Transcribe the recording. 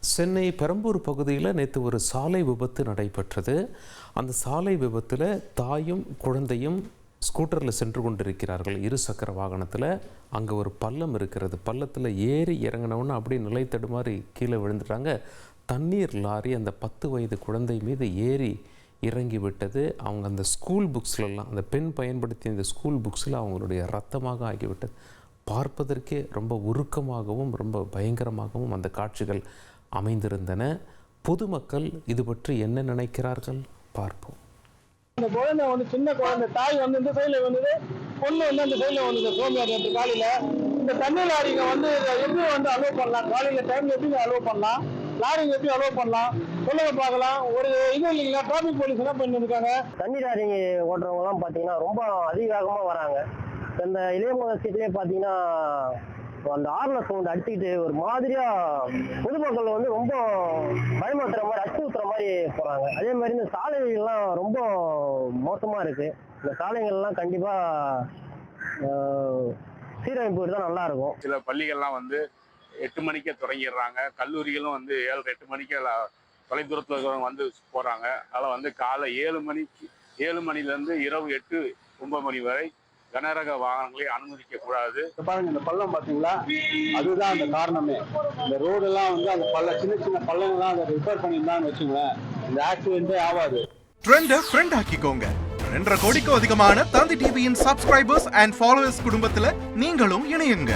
சென்னை பெரம்பூர் பகுதியில் நேற்று ஒரு சாலை விபத்து நடைபெற்றது. அந்த சாலை விபத்தில் தாயும் குழந்தையும் ஸ்கூட்டரில் சென்று கொண்டிருக்கிறார்கள். இருசக்கர வாகனத்தில் அங்கே ஒரு பள்ளம் இருக்கிறது. பள்ளத்தில் ஏறி இறங்கினவுன்னு அப்படியே நிலை தடுமாறி கீழே விழுந்துட்டாங்க. தண்ணீர் லாரி அந்த பத்து வயது குழந்தை மீது ஏறி இறங்கி விட்டது. அவங்க அந்த ஸ்கூல் புக்ஸ்லலாம் அந்த பெண் பயன்படுத்திய இந்த ஸ்கூல் புக்ஸில் அவங்களுடைய ரத்தமாக ஆகிவிட்டது. பார்ப்பதற்கே ரொம்ப உருக்கமாகவும் ரொம்ப பயங்கரமாகவும் அந்த காட்சிகள் அமைந்திருந்தன. பொதுமக்கள் இது பற்றி என்ன நினைக்கிறார்கள்? பார்ப்போம். அந்த குழந்தை வந்து சின்ன குழந்தை தாய் வந்து இந்த சைடுல வந்தது பொண்ணு வந்து அந்த சைடுல வந்தது சோமியார் நேற்று காலையில. இந்த தண்ணி லாரிங்க வந்து இதை எப்படி வந்து அலோவ் பண்ணலாம். காலையில டைம்ல எப்படி அலோவ் பண்ணலாம்? லாரிங்க எப்படி அலோவ் பண்ணலாம்? சொல்லுங்க பார்க்கலாம். ஒரு இது இல்லைங்களா? டிராபிக் போலீஸ் என்ன பண்ணிருக்காங்க? தண்ணி லாரி ஓட்டுறவங்கலாம் பார்த்தீங்கன்னா ரொம்ப அதிவேகமாக வராங்க. இந்த இளையமுக சீட்லேயே பார்த்தீங்கன்னா அந்த ஆர்ல சவுண்ட் அடிச்சுக்கிட்டு ஒரு மாதிரியா பொதுமக்கள் வந்து ரொம்ப பயமுறுத்துற மாதிரி அச்சுறுத்துற மாதிரி போறாங்க. அதே மாதிரி இந்த சாலைகள்லாம் ரொம்ப மோசமா இருக்கு. இந்த சாலைகள்லாம் கண்டிப்பா சீரமைப்பு தான் நல்லா இருக்கும். சில பள்ளிகள்லாம் வந்து எட்டு மணிக்கே தொடங்கிடுறாங்க. கல்லூரிகளும் வந்து ஏழு எட்டு மணிக்கு தொலைதூரத்தில் இருக்கிறவங்க வந்து போகிறாங்க அதனால் வந்து காலை ஏழு மணிக்கு ஏழு மணிலேருந்து இரவு எட்டு ஒன்பது மணி வரை கனரக வாகனங்களை அனுமதிக்க கூடாது. பாருங்க இந்த பள்ளம் பாத்தீங்களா? அதுதான் அந்த காரணமே. இந்த ரோடு எல்லாம் வந்து அந்த பள்ள சின்ன சின்ன பள்ளங்கள்லாம் அதை ரிப்பேர் பண்ணியிருந்தான்னு வச்சுங்களேன். இந்த ஆக்சிடென்ட்டே ஆகாது. ட்ரெண்ட ஃப்ரெண்ட் ஆக்கிக்கோங்க. ரெண்டரை கோடிக்கும் அதிகமான தந்தி டிவியின் சப்ஸ்கிரைபர்ஸ் அண்ட் ஃபாலோவர்ஸ் குடும்பத்துல நீங்களும் இணையுங்க.